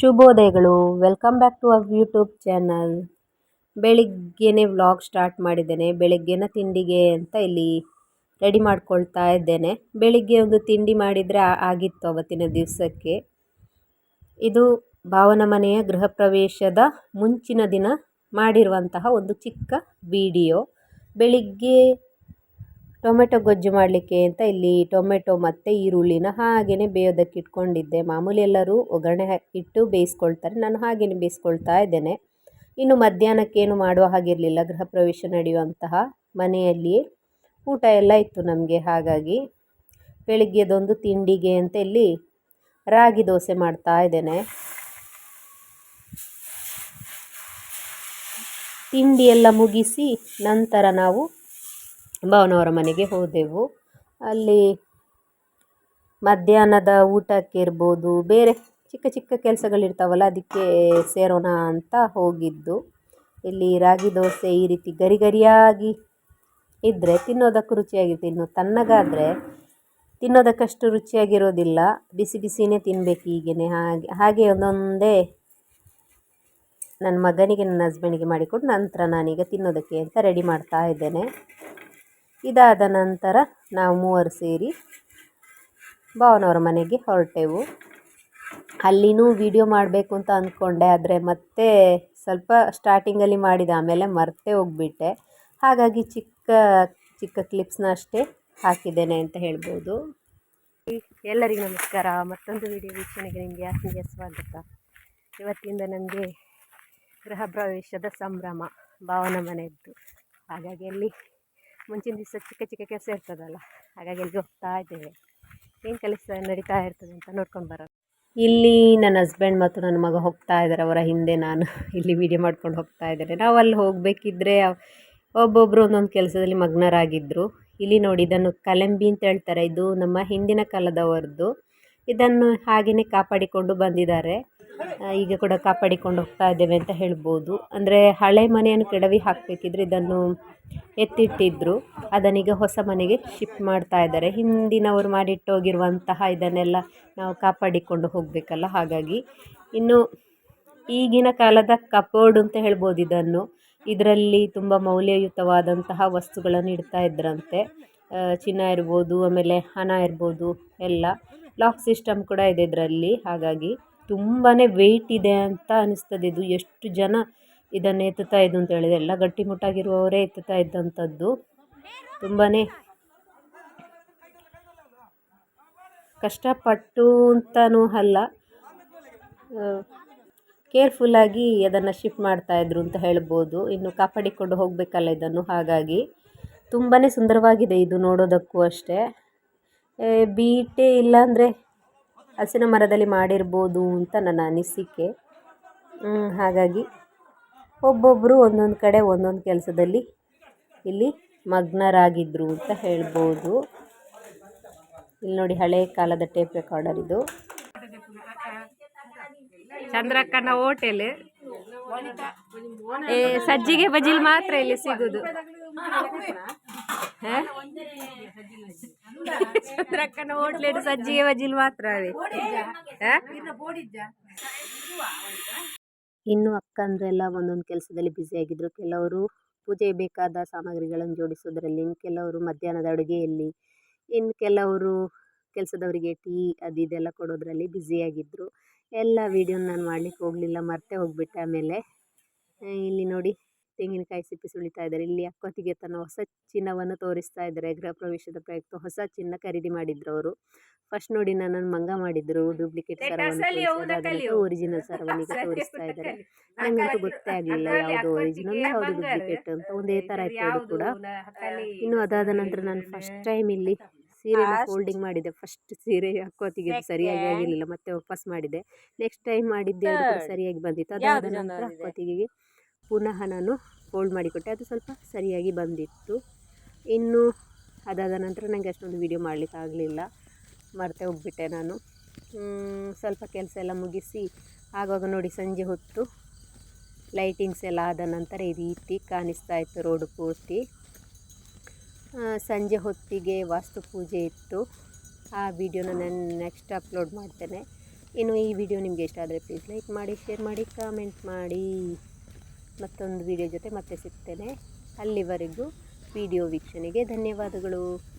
ಶುಭೋದಯಗಳು. Welcome back to our YouTube channel ಬೆಳಿಗ್ಗೆನೇ vlog start ಮಾಡಿದ್ದೇನೆ. ಬೆಳಿಗ್ಗೆನ ತಿಂಡಿಗೆ ಅಂತ ಇಲ್ಲಿ ರೆಡಿ ಮಾಡ್ಕೊಳ್ತಾ ಇದ್ದೇನೆ. ಬೆಳಿಗ್ಗೆ ಒಂದು ತಿಂಡಿ ಮಾಡಿದರೆ ಆಗಿತ್ತು ಅವತ್ತಿನ ದಿವಸಕ್ಕೆ. ಇದು ಭಾವನ ಮನೆಯ ಗೃಹ ಪ್ರವೇಶದ ಮುಂಚಿನ ದಿನ ಮಾಡಿರುವಂತಹ ಒಂದು ಚಿಕ್ಕ ವಿಡಿಯೋ ಬೆಳಿಗ್ಗೆ ಟೊಮೆಟೊ ಗೊಜ್ಜು ಮಾಡಲಿಕ್ಕೆ ಅಂತ ಇಲ್ಲಿ ಟೊಮೆಟೊ ಮತ್ತು ಈರುಳ್ಳಿನ ಹಾಗೆಯೇ ಬೇಯೋದಕ್ಕೆ ಇಟ್ಕೊಂಡಿದ್ದೆ. ಮಾಮೂಲಿ ಎಲ್ಲರೂ ಒಗ್ಗರಣೆ ಇಟ್ಟು ಬೇಯಿಸ್ಕೊಳ್ತಾರೆ. ನಾನು ಹಾಗೆಯೇ ಬೇಯಿಸ್ಕೊಳ್ತಾ ಇದ್ದೇನೆ. ಇನ್ನು ಮಧ್ಯಾಹ್ನಕ್ಕೇನು ಮಾಡುವ ಹಾಗಿರಲಿಲ್ಲ. ಗೃಹ ಪ್ರವೇಶ ನಡೆಯುವಂತಹ ಮನೆಯಲ್ಲಿ ಊಟ ಎಲ್ಲ ಇತ್ತು ನಮಗೆ. ಹಾಗಾಗಿ ಬೆಳಿಗ್ಗೆದೊಂದು ತಿಂಡಿಗೆ ಅಂತ ಇಲ್ಲಿ ರಾಗಿ ದೋಸೆ ಮಾಡ್ತಾ ಇದ್ದೇನೆ. ತಿಂಡಿ ಎಲ್ಲ ಮುಗಿಸಿ ನಂತರ ನಾವು ಭಾವನವರ ಮನೆಗೆ ಹೋದೆವು. ಅಲ್ಲಿ ಮಧ್ಯಾಹ್ನದ ಊಟಕ್ಕೆ ಇರ್ಬೋದು ಬೇರೆ ಚಿಕ್ಕ ಚಿಕ್ಕ ಕೆಲಸಗಳಿರ್ತಾವಲ್ಲ, ಅದಕ್ಕೆ ಸೇರೋಣ ಅಂತ ಹೋಗಿದ್ದು. ಇಲ್ಲಿ ರಾಗಿ ದೋಸೆ ಈ ರೀತಿ ಗರಿ ಗರಿಯಾಗಿ ಇದ್ದರೆ ತಿನ್ನೋದಕ್ಕೂ ರುಚಿಯಾಗಿರುತ್ತೆ ಇನ್ನು ತಣ್ಣಗಾದರೆ ತಿನ್ನೋದಕ್ಕಷ್ಟು ರುಚಿಯಾಗಿರೋದಿಲ್ಲ. ಬಿಸಿ ಬಿಸಿನೇ ತಿನ್ನಬೇಕು ಹೀಗೇ ಹಾಗೆ ಹಾಗೆ ಒಂದೊಂದೇ ನನ್ನ ಮಗನಿಗೆ, ನನ್ನ ಹಸ್ಬೆಂಡಿಗೆ ಮಾಡಿಕೊಟ್ಟು ನಂತರ ನಾನೀಗ ತಿನ್ನೋದಕ್ಕೆ ಅಂತ ರೆಡಿ ಮಾಡ್ತಾ ಇದ್ದೇನೆ. ಇದಾದ ನಂತರ ನಾವು ಮೂವರು ಸೇರಿ ಭಾವನವರ ಮನೆಗೆ ಹೊರಟೆವು. ಅಲ್ಲಿನೂ ವಿಡಿಯೋ ಮಾಡಬೇಕು ಅಂತ ಅಂದ್ಕೊಂಡೆ, ಆದರೆ ಮತ್ತೆ ಸ್ವಲ್ಪ ಸ್ಟಾರ್ಟಿಂಗಲ್ಲಿ ಮಾಡಿದ, ಆಮೇಲೆ ಮರ್ತೇ ಹೋಗ್ಬಿಟ್ಟೆ. ಹಾಗಾಗಿ ಚಿಕ್ಕ ಚಿಕ್ಕ ಕ್ಲಿಪ್ಸ್ನ ಅಷ್ಟೇ ಹಾಕಿದ್ದೇನೆ ಅಂತ ಹೇಳ್ಬೋದು. ಎಲ್ಲರಿಗೂ ನಮಸ್ಕಾರ. ಮತ್ತೊಂದು ವಿಡಿಯೋ ವೀಕ್ಷಣೆಗೆ ನಿಮಗೆ ಆತ್ಮೀಯ ಸ್ವಾಗತ. ಇವತ್ತಿಂದ ನನಗೆ ಗೃಹ ಪ್ರವೇಶದ ಸಂಭ್ರಮ, ಭಾವನ ಮನೆಯದ್ದು. ಹಾಗಾಗಿ ಅಲ್ಲಿ ಮುಂಚಿನ ದಿವಸ ಚಿಕ್ಕ ಚಿಕ್ಕ ಕೆಲಸ ಇರ್ತದಲ್ಲ, ಹಾಗಾಗಿ ಅಲ್ಲಿಗೆ ಹೋಗ್ತಾ ಇದ್ದೇವೆ. ಏನು ಕೆಲಸ ನಡೀತಾ ಇರ್ತದೆ ಅಂತ ನೋಡ್ಕೊಂಡು ಬರೋದು ಇಲ್ಲಿ ನನ್ನ ಹಸ್ಬೆಂಡ್ ಮತ್ತು ನನ್ನ ಮಗ ಹೋಗ್ತಾ ಇದ್ದಾರೆ, ಅವರ ಹಿಂದೆ ನಾನು ಇಲ್ಲಿ ವಿಡಿಯೋ ಮಾಡ್ಕೊಂಡು ಹೋಗ್ತಾ ಇದ್ದಾರೆ ನಾವು ಅಲ್ಲಿ ಹೋಗಬೇಕಿದ್ರೆ ಒಬ್ಬೊಬ್ಬರು ಒಂದೊಂದು ಕೆಲಸದಲ್ಲಿ ಮಗ್ನರಾಗಿದ್ದರು ಇಲ್ಲಿ ನೋಡಿ, ಇದನ್ನು ಕಲೆಂಬಿ ಅಂತ ಹೇಳ್ತಾರೆ. ಇದು ನಮ್ಮ ಹಿಂದಿನ ಕಾಲದವರದ್ದು. ಇದನ್ನು ಹಾಗೆಯೇ ಕಾಪಾಡಿಕೊಂಡು ಬಂದಿದ್ದಾರೆ. ಈಗ ಕೂಡ ಕಾಪಾಡಿಕೊಂಡು ಹೋಗ್ತಾ ಇದ್ದೇವೆ ಅಂತ ಹೇಳ್ಬೋದು. ಅಂದರೆ ಹಳೆ ಮನೆಯನ್ನು ಕೆಡವಿ ಹಾಕಬೇಕಿದ್ರೆ ಇದನ್ನು ಎತ್ತಿಟ್ಟಿದ್ರು. ಅದನ್ನೀಗ ಹೊಸ ಮನೆಗೆ ಶಿಫ್ಟ್ ಮಾಡ್ತಾ ಇದ್ದಾರೆ. ಹಿಂದಿನವರು ಮಾಡಿಟ್ಟೋಗಿರುವಂತಹ ಇದನ್ನೆಲ್ಲ ನಾವು ಕಾಪಾಡಿಕೊಂಡು ಹೋಗಬೇಕಲ್ಲ ಹಾಗಾಗಿ. ಇನ್ನು ಈಗಿನ ಕಾಲದ ಕಪೋರ್ಡ್ ಅಂತ ಹೇಳ್ಬೋದು ಇದನ್ನು. ಇದರಲ್ಲಿ ತುಂಬ ಮೌಲ್ಯಯುತವಾದಂತಹ ವಸ್ತುಗಳನ್ನು ಇಡ್ತಾ ಇದ್ರಂತೆ. ಚಿನ್ನ ಇರ್ಬೋದು, ಆಮೇಲೆ ಹಣ ಇರ್ಬೋದು, ಎಲ್ಲ. ಲಾಕ್ ಸಿಸ್ಟಮ್ ಕೂಡ ಇದೆ ಇದರಲ್ಲಿ. ಹಾಗಾಗಿ ತುಂಬಾ ವೆಯ್ಟ್ ಇದೆ ಅಂತ ಅನಿಸ್ತದೆ. ಇದು ಎಷ್ಟು ಜನ ಇದನ್ನು ಎತ್ತುತ್ತಾ ಇದ್ದು ಅಂತ ಹೇಳಿದೆ ಎಲ್ಲ ಗಟ್ಟಿಮುಟ್ಟಾಗಿರುವವರೇ ಎತ್ತುತ್ತಾ ಇದ್ದಂಥದ್ದು ತುಂಬಾ ಕಷ್ಟಪಟ್ಟು ಅಂತಲೂ ಅಲ್ಲ ಕೇರ್ಫುಲ್ಲಾಗಿ ಅದನ್ನು ಶಿಫ್ಟ್ ಮಾಡ್ತಾಯಿದ್ರು ಅಂತ ಹೇಳ್ಬೋದು. ಇನ್ನು ಕಾಪಾಡಿಕೊಂಡು ಹೋಗಬೇಕಲ್ಲ ಇದನ್ನು. ಹಾಗಾಗಿ ತುಂಬಾ ಸುಂದರವಾಗಿದೆ ಇದು ನೋಡೋದಕ್ಕೂ ಅಷ್ಟೇ. ಬೀಟೆ ಇಲ್ಲಾಂದರೆ ಹಲಸಿನ ಮರದಲ್ಲಿ ಮಾಡಿರ್ಬೋದು ಅಂತ ನನ್ನ ಅನಿಸಿಕೆ. ಹಾಗಾಗಿ ಒಬ್ಬೊಬ್ಬರು ಒಂದೊಂದು ಕಡೆ ಒಂದೊಂದು ಕೆಲಸದಲ್ಲಿ ಇಲ್ಲಿ ಮಗ್ನರಾಗಿದ್ದರು ಅಂತ ಹೇಳ್ಬೋದು. ಇಲ್ಲಿ ನೋಡಿ ಹಳೆ ಕಾಲದ ಟೇಪ್ ರೆಕಾರ್ಡರ್ ಇದು. ಚಂದ್ರಕ್ಕನ ಹೋಟೆಲ್. ಸಜ್ಜಿಗೆ ಬಜಿಲ್ ಮಾತ್ರ ಇಲ್ಲಿ ಸಿಗುದು. ಚಂದ್ರಕ್ಕನ ಹೋಟ್ಲೇಟ್ ಸಜ್ಜಿಗೆ ಬಜಿಲ್ ಮಾತ್ರ ಇನ್ನು ಅಕ್ಕಂದ್ರೆಲ್ಲ ಒಂದೊಂದು ಕೆಲಸದಲ್ಲಿ ಬ್ಯುಸಿಯಾಗಿದ್ದರು ಕೆಲವರು ಪೂಜೆಗೆ ಬೇಕಾದ ಸಾಮಗ್ರಿಗಳನ್ನು ಜೋಡಿಸೋದ್ರಲ್ಲಿ ಇನ್ನು ಕೆಲವರು ಮಧ್ಯಾಹ್ನದ ಅಡುಗೆಯಲ್ಲಿ ಇನ್ನು ಕೆಲವರು ಕೆಲಸದವರಿಗೆ ಟೀ ಅದು ಇದೆಲ್ಲ ಕೊಡೋದ್ರಲ್ಲಿ ಬ್ಯುಸಿಯಾಗಿದ್ದರು ಎಲ್ಲ ವೀಡಿಯೋನ ನಾನು ಮಾಡಲಿಕ್ಕೆ ಹೋಗಲಿಲ್ಲ ಮರ್ತೆ ಹೋಗ್ಬಿಟ್ಟೆ ಆಮೇಲೆ. ಇಲ್ಲಿ ನೋಡಿ. ತೆಂಗಿನಕಾಯಿ ಸಿಪ್ಪೆ ಸುಳಿತಾ ಇದ್ದಾರೆ. ಇಲ್ಲಿ ಅಕ್ಕೋತಿಗೆ ತನ್ನ ಹೊಸ ಚಿನ್ನವನ್ನು ತೋರಿಸ್ತಾ ಇದ್ದಾರೆ. ಗೃಹ ಪ್ರವೇಶದ ಪ್ರಯುಕ್ತ ಹೊಸ ಚಿನ್ನ ಖರೀದಿ ಮಾಡಿದ್ರು ಅವರು. ಫಸ್ಟ್ ನೋಡಿ ನನ್ನನ್ನು ಮಂಗ ಮಾಡಿದ್ರು. ಡೂಪ್ಲಿಕೇಟ್ ಸರವನ್ನು ಒರಿಜಿನಲ್ ಸರ್ವನಿಗೆ ತೋರಿಸ್ತಾ ಇದ್ದಾರೆ. ನನಗಂತೂ ಗೊತ್ತೇ ಆಗಲಿಲ್ಲ ಯಾವುದು ಒರಿಜಿನಲ್ ಯಾವುದು ಡೂಪ್ಲಿಕೇಟ್ ಅಂತ. ಒಂದೇ ಥರ ಇತ್ತು ಕೂಡ. ಇನ್ನು ಅದಾದ ನಂತರ ನಾನು ಫಸ್ಟ್ ಟೈಮ್ ಇಲ್ಲಿ ಸೀರೆನ ಫೋಲ್ಡಿಂಗ್ ಮಾಡಿದೆ. ಫಸ್ಟ್ ಸೀರೆ ಹಾಕೋತಿಗೆ ಸರಿಯಾಗಿ ಆಗಿರಲಿಲ್ಲ. ಮತ್ತೆ ವಾಪಸ್ ಮಾಡಿದೆ. ನೆಕ್ಸ್ಟ್ ಟೈಮ್ ಮಾಡಿದ್ದೆ ಸರಿಯಾಗಿ ಬಂದಿತ್ತು. ಅದಾದ ನಂತರ ಅಕ್ಕೋತಿಗೆ ಪುನಃ ನಾನು ಫೋಲ್ಡ್ ಮಾಡಿಕೊಟ್ಟೆ. ಅದು ಸ್ವಲ್ಪ ಸರಿಯಾಗಿ ಬಂದಿತ್ತು. ಇನ್ನು ಅದಾದ ನಂತರ ನನಗೆ ಅಷ್ಟೊಂದು ವೀಡಿಯೋ ಮಾಡಲಿಕ್ಕೆ ಆಗಲಿಲ್ಲ ಮರೆತೇ ಹೋಗ್ಬಿಟ್ಟೆ ನಾನು. ಸ್ವಲ್ಪ ಕೆಲಸ ಎಲ್ಲ ಮುಗಿಸಿ, ಆವಾಗ ನೋಡಿ ಸಂಜೆ ಹೊತ್ತು ಲೈಟಿಂಗ್ಸ್ ಎಲ್ಲ ಆದ ನಂತರ ಈ ರೀತಿ ಕಾಣಿಸ್ತಾ ಇತ್ತು ರೋಡು ಪೂರ್ತಿ. ಸಂಜೆ ಹೊತ್ತಿಗೆ ವಾಸ್ತು ಪೂಜೆ ಇತ್ತು. ಆ ವಿಡಿಯೋನ ನಾನು ನೆಕ್ಸ್ಟ್ ಅಪ್ಲೋಡ್ ಮಾಡ್ತೇನೆ. ಇನ್ನು ಈ ವಿಡಿಯೋ ನಿಮಗೆ ಇಷ್ಟ ಆದರೆ ಪ್ಲೀಸ್ ಲೈಕ್ ಮಾಡಿ ಶೇರ್ ಮಾಡಿ ಕಾಮೆಂಟ್ ಮಾಡಿ. ಮತ್ತೊಂದು ವಿಡಿಯೋ ಜೊತೆ ಮತ್ತೆ ಸಿಗ್ತೇನೆ. ಅಲ್ಲಿವರೆಗೂ ವಿಡಿಯೋ ವೀಕ್ಷಣೆಗೆ ಧನ್ಯವಾದಗಳು.